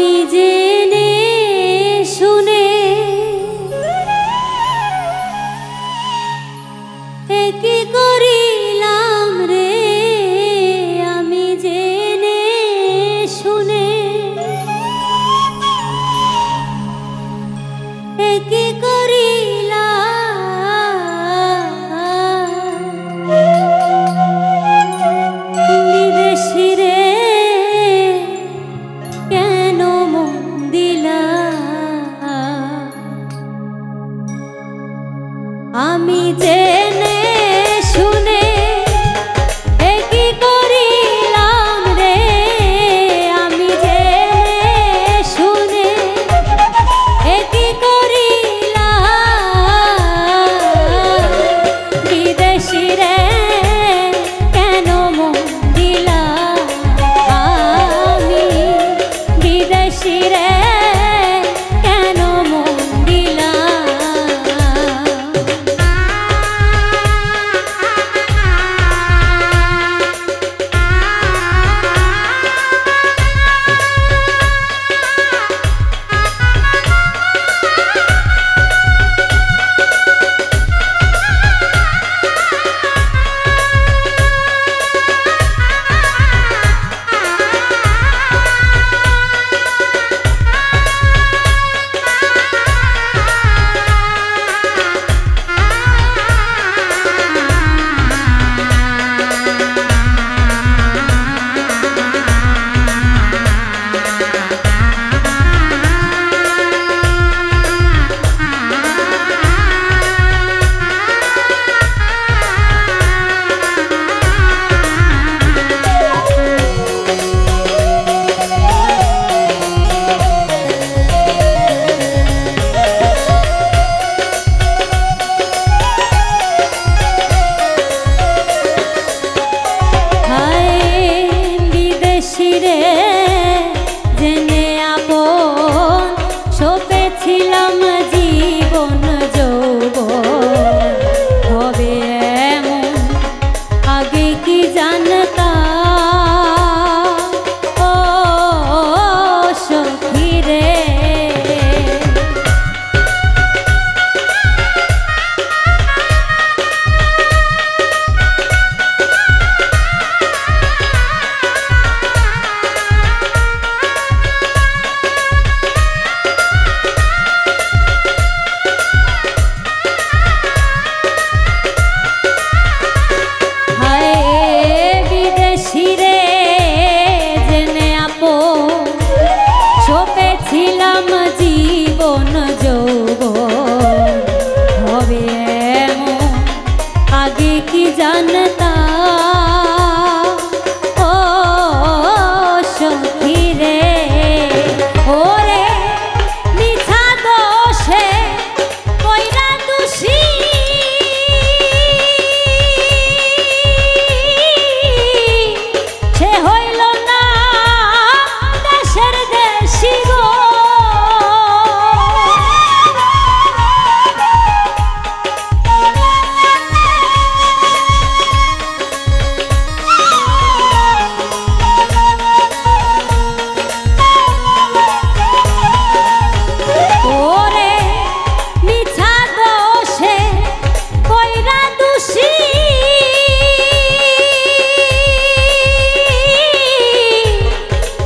আমি জেনে শুনে একই করিলাম রে আমি জেনে শুনে। একই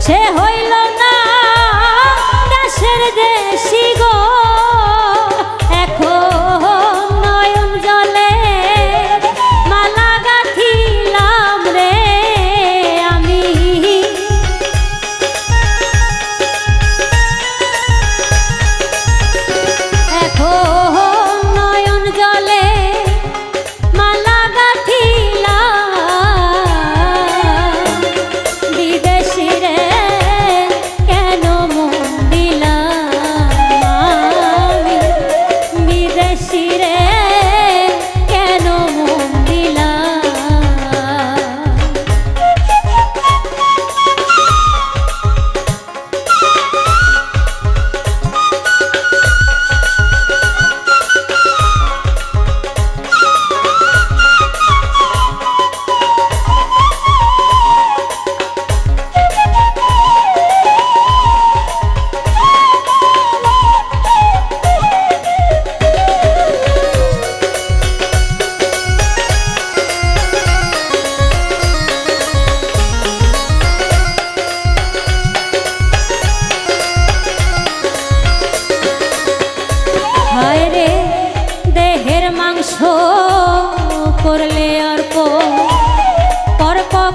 Cerro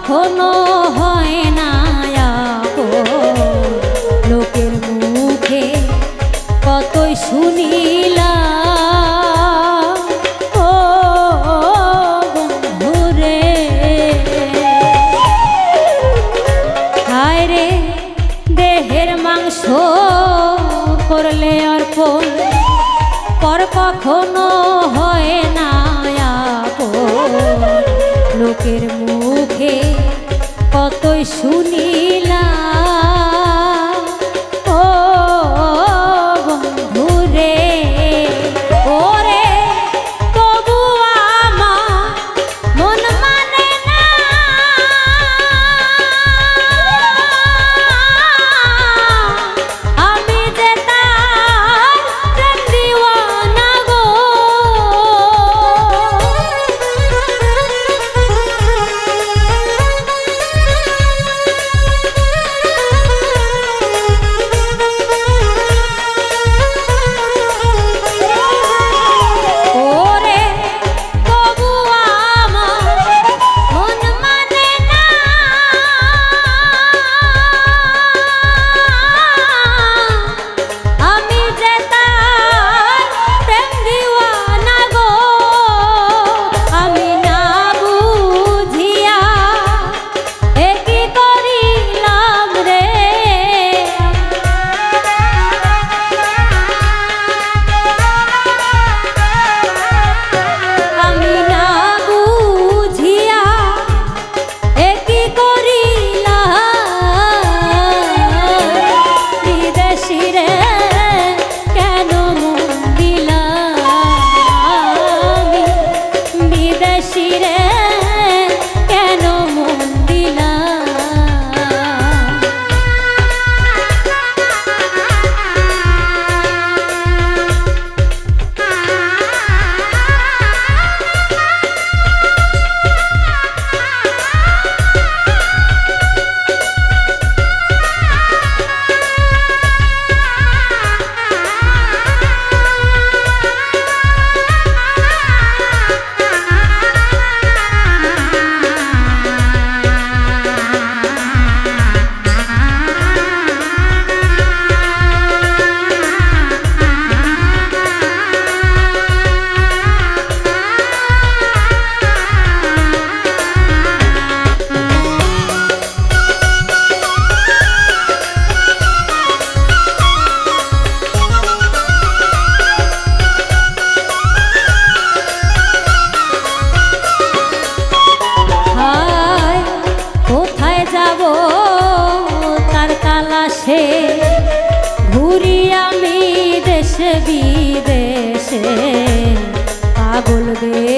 কখনো হয় না লোকের মুখে কতই শুনিলা দেহের মাংস পর কখনো হয় না লোকের মুখ রে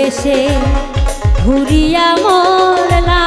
দেশে ঘুরিয়া মরলা।